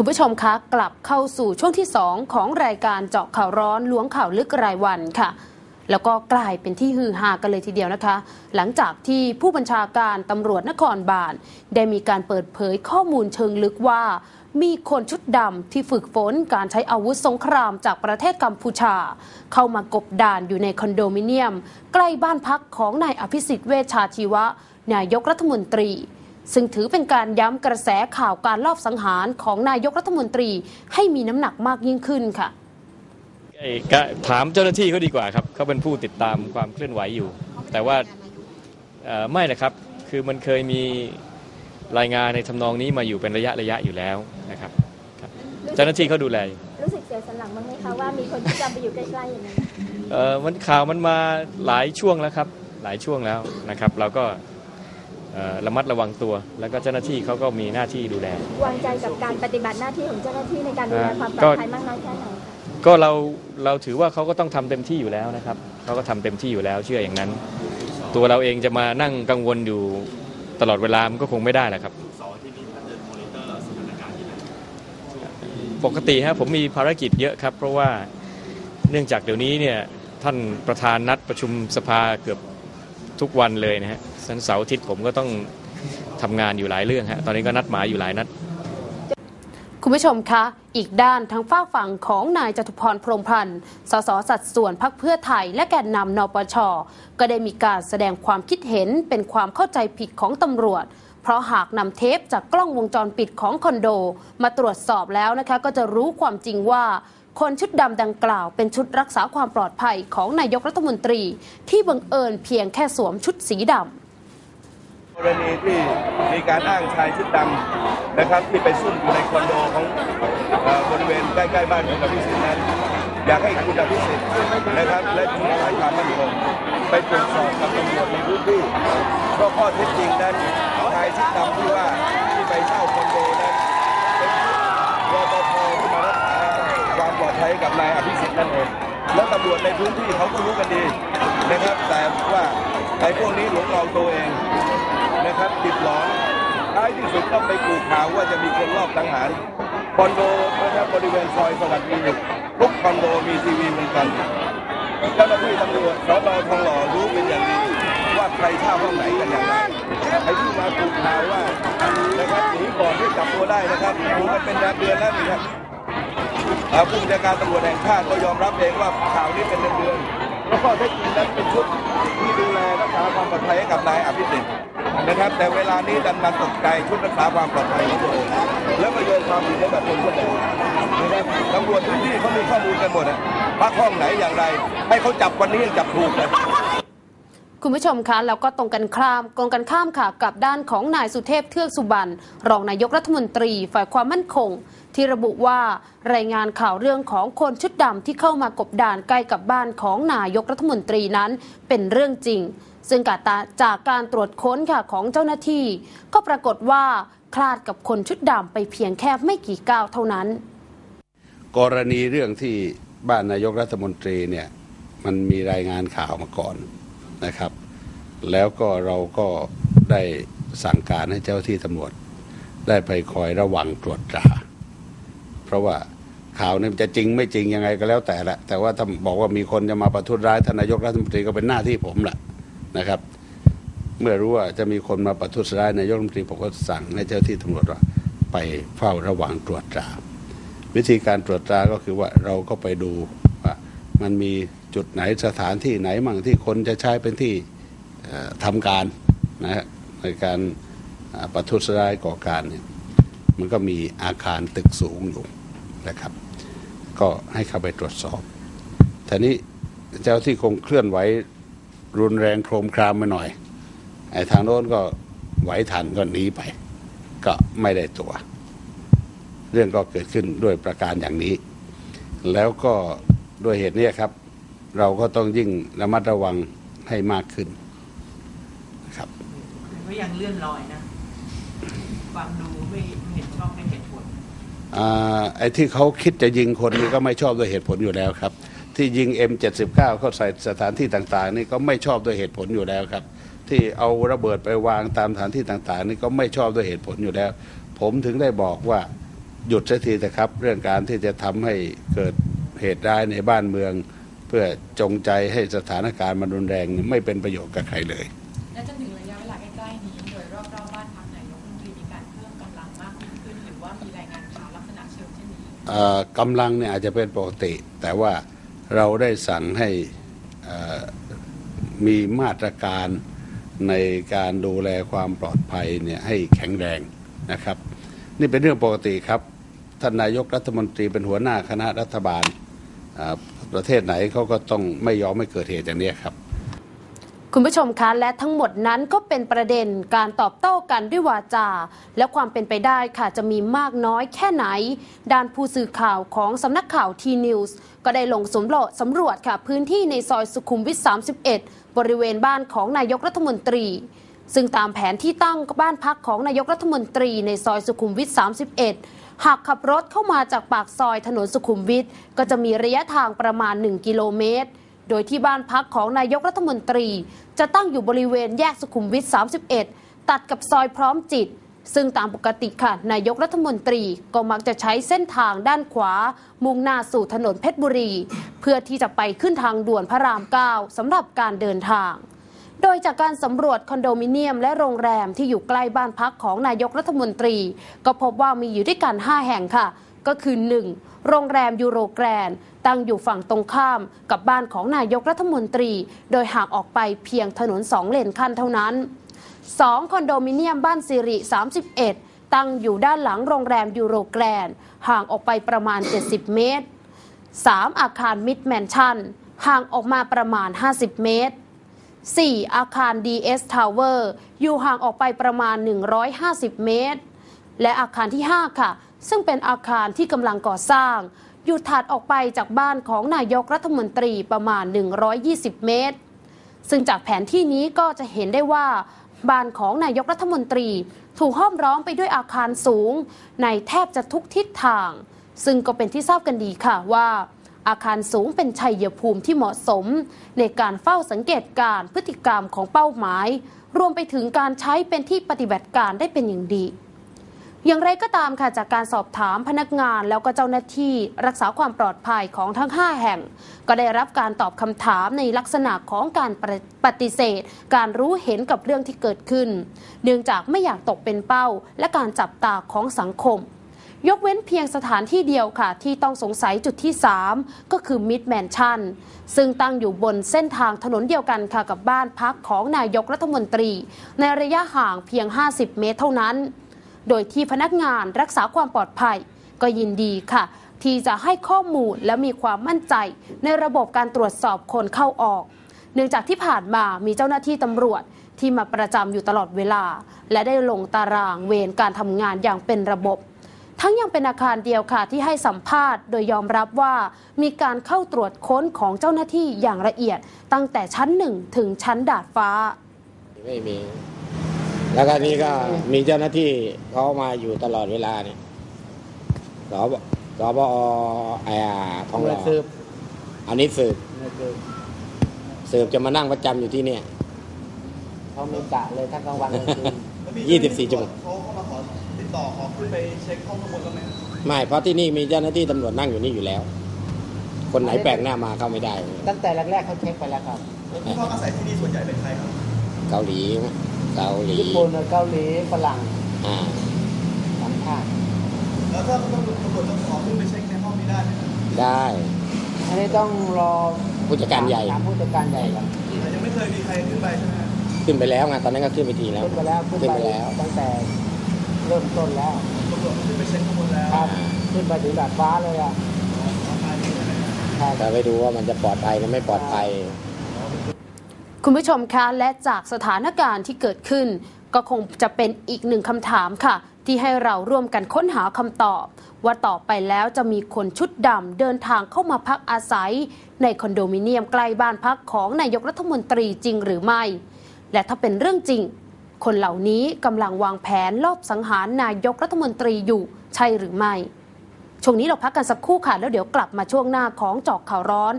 คุณผู้ชมคะกลับเข้าสู่ช่วงที่ 2 ของรายการเจาะข่าวร้อนล้วงข่าวลึกรายวันค่ะ แล้วก็กลายเป็นที่ฮือฮากันเลยทีเดียวนะคะ หลังจากที่ผู้บัญชาการตำรวจนครบาลได้มีการเปิดเผยข้อมูลเชิงลึกว่า มีคนชุดดำที่ฝึกฝนการใช้อาวุธสงครามจากประเทศกัมพูชา เข้ามากบดานอยู่ในคอนโดมิเนียม ใกล้บ้านพักของนายอภิสิทธิ์เวชชาชีวะนายกรัฐมนตรี ซึ่งถือเป็นการย้ำกระแสข่าวการลอบสังหารของนายกรัฐมนตรีให้มีน้ำหนักมากยิ่งขึ้นค่ะไอ้ก็ถามเจ้าหน้าที่เขาดีกว่าครับเขาเป็นผู้ติดตามความเคลื่อนไหวอยู่ แต่ว่าเอ่อไม่นะครับคือมันเคยมีรายงานในทำนองนี้มาอยู่เป็นระยะระยะอยู่แล้วนะครับครับเจ้าหน้าที่เขาดูแลอยู่รู้สึกเสียสันหลังบ้างไหมคะว่ามีคนที่จะไปอยู่ใกล้ๆอย่างนั้นเอ่อมันข่าวมันมาหลายช่วงแล้วครับ หลายช่วงแล้วนะครับ เราก็เอ่อ ระมัดระวังตัว แล้วก็เจ้าหน้าที่เขาก็มีหน้าที่ดูแล วางใจกับการปฏิบัติหน้าที่ของเจ้าหน้าที่ในการดูแลความปลก็อดภัยมากน้อยแค่ไหนคะก็เราเราถือว่าเขาก็ต้องทำเต็มที่อยู่แล้วนะครับเขาก็ทำเต็มที่อยู่แล้วเชื่ออย่างนั้น ตัวเราเองจะมานั่งกังวลอยู่ตลอดเวลามันก็คงไม่ได้แหละครับปกติฮะผมมีภารกิจเยอะครับ เพราะว่าเนื่องจากเดี๋ยวนี้เนี่ยท่านประธานนัดประชุมสภาเกือบ ทุกวันเลยนะฮะสันเสาร์อาทิตย์ผมก็ต้องทำงานอยู่หลายเรื่องฮะตอนนี้ก็นัดหมายอยู่หลายนัด คุณผู้ชมคะ อีกด้านทางฝากฝั่งของนายจตุพรพรหมพันธ์ สสสัดส่วนพักเพื่อไทยและแกนนำนปช ก็ได้มีการแสดงความคิดเห็นเป็นความเข้าใจผิดของตำรวจเพราะหากนำเทปจากกล้องวงจรปิดของคอนโด มาตรวจสอบแล้วนะคะ ก็จะรู้ความจริงว่า คนชุดดำดังกล่าวเป็นชุดรักษาความปลอดภัยของนายกรัฐมนตรี ที่บังเอิญเพียงแค่สวมชุดสีดำกรณีที่มีการอ้างชายชุดดำนะครับ ที่ไปซุ่มอยู่ในคอนโดของบริเวณใกล้ๆบ้านคุณอภิสิทธิ์นั้นอยากให้คุณอภิสิทธิ์นะครับ และทีมฝ่ายความมั่นคงไปตรวจสอบกับตำรวจในพื้นที่เพราะข้อเท็จจริงนั้นชายชุดดำที่ว่าที่ไปเช่าคอนโดนั้นรปภที่มารักษา ความปลอดภัยกับนายอภิสิทธิ์นั่นเองแล้วตำรวจในพื้นที่เขาก็รู้กันดีนะครับ แต่ว่าไอ้พวกนี้หลงเราตัวเองนะครับติดหลอนท้ายที่สุดต้องไปกูข่าวว่าจะมีคนรอบสังหารคอนโดนะครับบริเวณซอยสวัสดีทุกคอนโดมีทีวีเหมือนกันเจ้าหน้าที่ตำรวจสนทองหล่อรู้เป็นอย่างดีว่าใครเช่าห้องไหนกันอย่างไรไอ้ที่มากูข่าวว่านะครับหนีก่อนที่จับตัวได้นะครับอยู่กันเป็นเดือนแล้วนะครับ ผู้บัญชาการตำรวจแห่งชาติก็ยอมรับเองว่าข่าวนี้เป็นเดือนแล้วก็เท็จจริงนั้นเป็นชุดที่ดูแลรักษาความปลอดภัยให้กับนายอภิสิทธิ์นะครับ แต่เวลานี้ดันมาตกใจชุดรักษาความปลอดภัยของตัวเองแล้วมาโยนความผิดให้กับคนทั่วไปนะครับตำรวจพื้นที่เขามีข้อมูลกันหมดอะพักห้องไหนอย่างไร ให้เขาจับวันนี้ยังจับถูกเลย คุณผู้ชมคะแล้วก็ตรงกันข้ามตรงกันข้ามค่ะกับด้านของนายสุเทพเทือกสุบรรณรองนายกรัฐมนตรีฝ่ายความมั่นคง ที่ระบุว่ารายงานข่าวเรื่องของคนชุดดำที่เข้ามากบดานใกล้กับบ้านของนายกรัฐมนตรีนั้นเป็นเรื่องจริง ซึ่งกาตาจากการตรวจค้นค่ะของเจ้าหน้าที่ ก็ปรากฏว่าคลาดกับคนชุดดำไปเพียงแค่ไม่กี่ก้าวเท่านั้น กรณีเรื่องที่บ้านนายกรัฐมนตรีเนี่ยมันมีรายงานข่าวมาก่อน นะครับ แล้วก็เราก็ได้สั่งการให้เจ้าที่ตำรวจ ได้ไปคอยระวังตรวจตรา เพราะว่าข่าวเนี่ยจะจริงไม่จริงยังไงก็แล้วแต่ละแต่ว่าถ้าบอกว่ามีคนจะมาประทุษร้ายท่านนายกรัฐมนตรีก็เป็นหน้าที่ผมแหละนะครับ เมื่อรู้ว่าจะมีคนมาประทุษร้ายนายกรัฐมนตรีผมก็สั่งให้เจ้าที่ตำรวจว่าไปเฝ้าระวังตรวจตรา วิธีการตรวจตราก็คือว่าเราก็ไปดูว่ามันมี จุดไหนสถานที่ไหนมั่งที่คนจะใช้เป็นที่เอ่อทำการนะฮะในการประทุษร้ายก่อการเนี่ยมันก็มีอาคารตึกสูงอยู่นะครับ ก็ให้เข้าไปตรวจสอบทีนี้เจ้าที่คงเคลื่อนไหวรุนแรงโครมครามมาหน่อยไอ้ทางโน้นก็ไหวทันก็หนีไป ก็ไม่ได้ตัว เรื่องก็เกิดขึ้นด้วยประการอย่างนี้ แล้วก็ด้วยเหตุนี้ครับ เราก็ต้องยิ่งระมัดระวังให้มากขึ้นนะครับก็ยังเลื่อนลอยนะฟังดูไม่ไม่เห็นชอบไม่เห็นผลอ่าไอ้ที่เขาคิดจะยิงคนนี่ก็ไม่ชอบด้วยเหตุผลอยู่แล้วครับ ที่ยิง M79 เข้าใส่สถานที่ต่าง ๆ นี่ก็ไม่ชอบด้วยเหตุผลอยู่แล้วครับ ที่เอาระเบิดไปวางตามสถานที่ต่าง ๆ นี่ก็ไม่ชอบด้วยเหตุผลอยู่แล้ว ผมถึงได้บอกว่าหยุดสักทีนะครับ เรื่องการที่จะทำให้เกิดเหตุร้ายในบ้านเมือง เพื่อจงใจให้สถานการณ์มันรุนแรงไม่เป็นประโยชน์กับใครเลย และจนถึงระยะเวลาใกล้ๆนี้โดยรอบๆบ้านพักนายกรัฐมนตรีมีการเพิ่มกำลังมากยิ่งขึ้นหรือว่ามีรายงานข่าวลักษณะเชิงเช่นนี้เอ่อกำลังเนี่ยอาจจะเป็นปกติ แต่ว่าเราได้สั่งให้เอ่อมีมาตรการในการดูแลความปลอดภัยเนี่ยให้แข็งแรงนะครับ นี่เป็นเรื่องปกติครับท่านนายกรัฐมนตรีเป็นหัวหน้าคณะรัฐบาลอ่า ประเทศไหนเขาก็ต้องไม่ยอมไม่เกิดเหตุอย่างนี้ครับ คุณผู้ชมคะและทั้งหมดนั้นก็เป็นประเด็นการตอบโต้กันด้วยวาจา และความเป็นไปได้ค่ะจะมีมากน้อยแค่ไหน ด้านผู้สื่อข่าวของสำนักข่าวทีนิวส์ก็ได้ลงสำรวจสำรวจค่ะพื้นที่ในซอยสุขุมวิท 31 บริเวณบ้านของนายกรัฐมนตรี ซึ่งตามแผนที่ตั้งบ้านพักของนายกรัฐมนตรีในซอยสุขุมวิท 31 หากขับรถเข้ามาจากปากซอยถนนสุขุมวิทก็จะมีระยะทางประมาณ 1 กิโลเมตร โดยที่บ้านพักของนายกรัฐมนตรี จะตั้งอยู่บริเวณแยกสุขุมวิท 31 ตัดกับซอยพร้อมจิต ซึ่งตามปกติค่ะนายกรัฐมนตรีก็มักจะใช้เส้นทางด้านขวา มุ่งหน้าสู่ถนนเพชรบุรี เพื่อที่จะไปขึ้นทางด่วนพระราม 9สำหรับการเดินทาง โดยจากการสำรวจคอนโดมิเนียมและโรงแรมที่อยู่ใกล้บ้านพักของนายกรัฐมนตรี ก็พบว่ามีอยู่ด้วยกัน 5 แห่งค่ะ ก็คือ 1. โรงแรมยูโรแกรนตั้งอยู่ฝั่งตรงข้ามกับบ้านของนายกรัฐมนตรี โดยห่างออกไปเพียงถนนสองเลนขั้นเท่านั้น 2. คอนโดมิเนียมบ้านสิริ 31 ตั้งอยู่ด้านหลังโรงแรมยูโรแกรนห่างออกไปประมาณ 70 เมตร 3. อาคารมิดแมนชั่นห่างออกมาประมาณ 50 เมตร 4. อาคาร DS Tower อยู่ห่างออกไปประมาณ 150 เมตร และอาคารที่ 5 ค่ะ ซึ่งเป็นอาคารที่กำลังก่อสร้าง อยู่ถัดออกไปจากบ้านของนายกรัฐมนตรีประมาณ 120 เมตร ซึ่งจากแผนที่นี้ก็จะเห็นได้ว่าบ้านของนายกรัฐมนตรีถูกห้อมร้อมไปด้วยอาคารสูง ในแทบจะทุกทิศทาง ซึ่งก็เป็นที่ทราบกันดีค่ะว่า อาคารสูงเป็นชัยภูมิที่เหมาะสม ในการเฝ้าสังเกตการพฤติกรรมของเป้าหมาย รวมไปถึงการใช้เป็นที่ปฏิบัติการได้เป็นอย่างดี อย่างไรก็ตามค่ะจากการสอบถามพนักงานแล้วก็เจ้าหน้าที่รักษาความปลอดภัยของทั้ง 5 แห่ง ก็ได้รับการตอบคำถามในลักษณะของการปฏิปฏิเสธ การรู้เห็นกับเรื่องที่เกิดขึ้น เนื่องจากไม่อยากตกเป็นเป้า และการจับตาของสังคม ยกเว้นเพียงสถานที่เดียวค่ะ ที่ต้องสงสัยจุดที่ 3 ก็คือมิดแมนชั่น ซึ่งตั้งอยู่บนเส้นทางถนนเดียวกันค่ะกับบ้านพักของนายกรัฐมนตรี ในระยะห่างเพียง 50 เมตรเท่านั้น โดยที่พนักงานรักษาความปลอดภัย ก็ยินดีค่ะ ที่จะให้ข้อมูลและมีความมั่นใจ ในระบบการตรวจสอบคนเข้าออก เนื่องจากที่ผ่านมามีเจ้าหน้าที่ตำรวจที่มาประจำอยู่ตลอดเวลา และได้ลงตารางเวรการทำงานอย่างเป็นระบบ ทั้งยังเป็นอาคารเดียวค่ะที่ให้สัมภาษณ์ โดยยอมรับว่ามีการเข้าตรวจค้นของเจ้าหน้าที่อย่างละเอียด ตั้งแต่ชั้นหนึ่งถึงชั้นดาดฟ้า ไม่มี แล้วก็นี่ก็มีเจ้าหน้าที่เขามาอยู่ตลอดเวลาเนี่ยสบสบอไอ้ทองหล่อสืบอันนี้สืบสืบจะมานั่งประจำอยู่ที่เนี่ยเขาไม่กะเลยทั้งกลางวันกลางคืนยี่สิบสี่ชั่วโมง ติดต่อขอขึ้นไปเช็คห้องข้างบนแล้วไหมไม่เพราะที่นี่มีเจ้าหน้าที่ตำรวจนั่งอยู่นี่อยู่แล้ว คนไหนแปลกหน้ามาเข้าไม่ได้ ตั้งแต่แรกๆเขาเช็คไปแล้วครับผู้เข้าอาศัยที่นี่ส่วนใหญ่เป็นใครครับเกาหลีเกาหลีญี่ปุ่นเกาหลีฝรั่งอ่าสัมภาษณ์แล้วถ้าตำรวจตำรวจจะขอขึ้นไปเช็คในห้องนี้ได้ไหมครับได้อันนี้ต้องรอผู้จัดการใหญ่ถามผู้จัดการใหญ่ครับแต่ยังไม่เคยมีใครขึ้นไปใช่ไหมครับขึ้นไปแล้วไงตอนนั้นก็ขึ้นไปทีแล้วขึ้นไปแล้วขึ้นขึ้นไปไปแล้วตั้งแต่ เริ่มต้นแล้วตำรวจขึ้นไปเช็คข้างบนแล้วครับขึ้นไปถึงดาดฟ้าเลยอะประมาณนี้ใช่ไหมครับครับแต่ไปดูว่ามันจะปลอดภัยหรือไม่ปลอดภัย คุณผู้ชมคะและจากสถานการณ์ที่เกิดขึ้น ก็คงจะเป็นอีกหนึ่งคำถามค่ะ ที่ให้เราร่วมกันค้นหาคำตอบ ว่าต่อไปแล้วจะมีคนชุดดำเดินทางเข้ามาพักอาศัย ในคอนโดมิเนียมใกล้บ้านพักของนายกรัฐมนตรีจริงหรือไม่ และถ้าเป็นเรื่องจริง คนเหล่านี้กำลังวางแผนลอบสังหารนายกรัฐมนตรีอยู่ใช่หรือไม่ ช่วงนี้เราพักกันสักครู่ค่ะ แล้วเดี๋ยวกลับมาช่วงหน้าของจอกข่าวร้อน